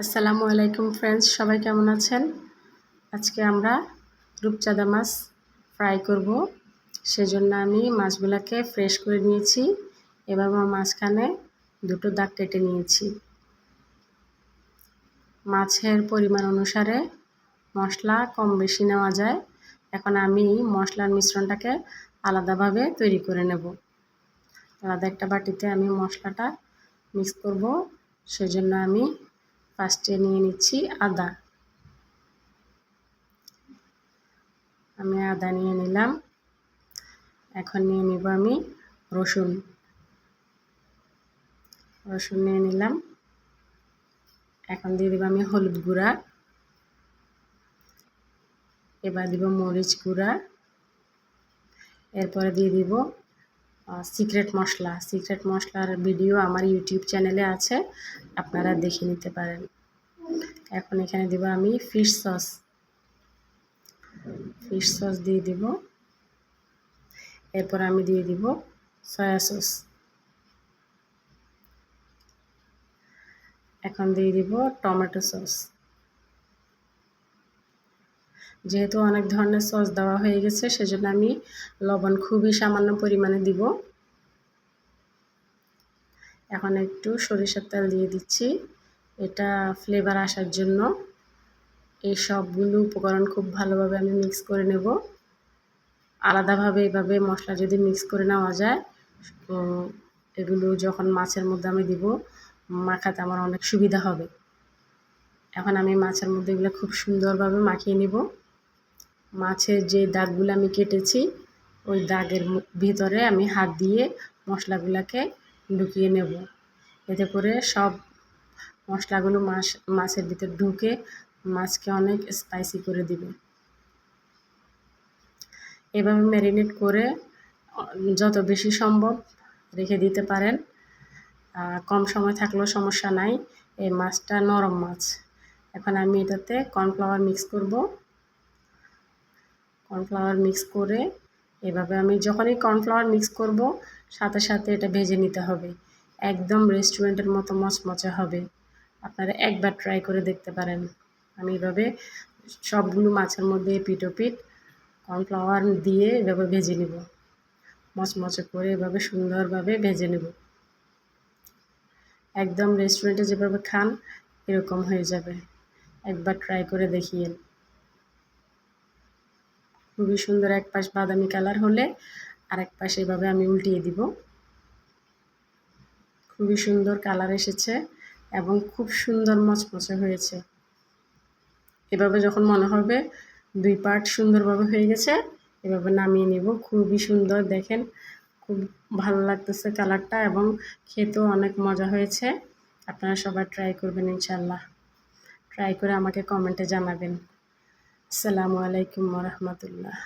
আসসালামু আলাইকুম ফ্রেন্ডস সবাই কেমন আছেন? আজকে আমরা রূপচাঁদা মাছ ফ্রাই করব। সেজন্য আমি মাছগুলোকে ফ্রেশ করে নিয়েছি। এবার আমার মাঝখানে দুটো দাগ কেটে নিয়েছি। মাছের পরিমাণ অনুসারে মশলা কম বেশি নেওয়া যায়। এখন আমি মশলার মিশ্রণটাকে আলাদাভাবে তৈরি করে নেব। আলাদা একটা বাটিতে আমি মশলাটা মিক্স করব। সেজন্য আমি ফার্স্টে নিয়ে নিচ্ছি আদা। আমি আদা নিয়ে নিলাম। এখন নিয়ে নিব আমি রসুন। রসুন নিয়ে নিলাম। এখন দিয়ে দেবো আমি হলুদ গুঁড়া। এবার দিব মরিচ গুঁড়া। এরপরে দিয়ে দিব সিক্রেট মশলা। সিক্রেট মশলার ভিডিও আমার ইউটিউব চ্যানেলে আছে। আপনারা দেখে নিতে পারেন। এখন এখানে দেব আমি ফিশ সস ফিশ সস দিয়ে দিব। এরপর আমি দিয়ে দিব সয়া সস এখন দিয়ে দিব টমেটো সস যেহেতু অনেক ধরনের সস দেওয়া হয়ে গেছে, সেজন্য আমি লবণ খুবই সামান্য পরিমাণে দিব। এখন একটু সরিষার তেল দিয়ে দিচ্ছি। এটা ফ্লেভার আসার জন্য। এই সবগুলো উপকরণ খুব ভালোভাবে আমি মিক্স করে নেব। আলাদাভাবে এভাবে মশলা যদি মিক্স করে নেওয়া যায় এগুলো যখন মাছের মধ্যে আমি দিব, মাখাতে আমার অনেক সুবিধা হবে। এখন আমি মাছের মধ্যে এগুলো খুব সুন্দরভাবে মাখিয়ে নেব। মাছের যে দাগগুলো আমি কেটেছি, ওই দাগের ভিতরে আমি হাত দিয়ে মশলাগুলোকে ঢুকিয়ে নেব। এতে করে সব মশলাগুলো মাছ মাছের ভিতর ঢুকে মাছকে অনেক স্পাইসি করে দিবে। এভাবে ম্যারিনেট করে, যত বেশি সম্ভব রেখে দিতে পারেন। কম সময় থাকলেও সমস্যা নাই, এই মাছটা নরম মাছ। এখন আমি এটাতে কর্নফ্লাওয়ার মিক্স করব। কর্নফ্লাওয়ার মিক্স করে এভাবে আমি যখনই কর্নফ্লাওয়ার মিক্স করব সাথে সাথে এটা ভেজে নিতে হবে। একদম রেস্টুরেন্টের মতো মচমচে হবে। আপনারা একবার ট্রাই করে দেখতে পারেন। আমি এভাবে সবগুলো মাছের মধ্যে পিট ও পিট কর্নফ্লাওয়ার দিয়ে এভাবে ভেজে নেব। মচমচে করে এভাবে সুন্দরভাবে ভেজে নেব। একদম রেস্টুরেন্টে যেভাবে খান, এরকম হয়ে যাবে। একবার ট্রাই করে দেখিয়েন খুবই সুন্দর এক পাশ বাদামি কালার হলে আরেক পাশ এভাবে আমি উল্টিয়ে দিব। খুবই সুন্দর কালার এসেছে এবং খুব সুন্দর মচমচে হয়েছে। এভাবে যখন মনে হবে দুই পার্ট সুন্দরভাবে হয়ে গেছে, এভাবে নামিয়ে নিব। খুবই সুন্দর, দেখেন, খুব ভালো লাগতেছে কালারটা এবং খেতেও অনেক মজা হয়েছে। আপনারা সবাই ট্রাই করবেন ইনশাল্লাহ ট্রাই করে আমাকে কমেন্টে জানাবেন। আসসালামু আলাইকুম রহমতুল্লাহ।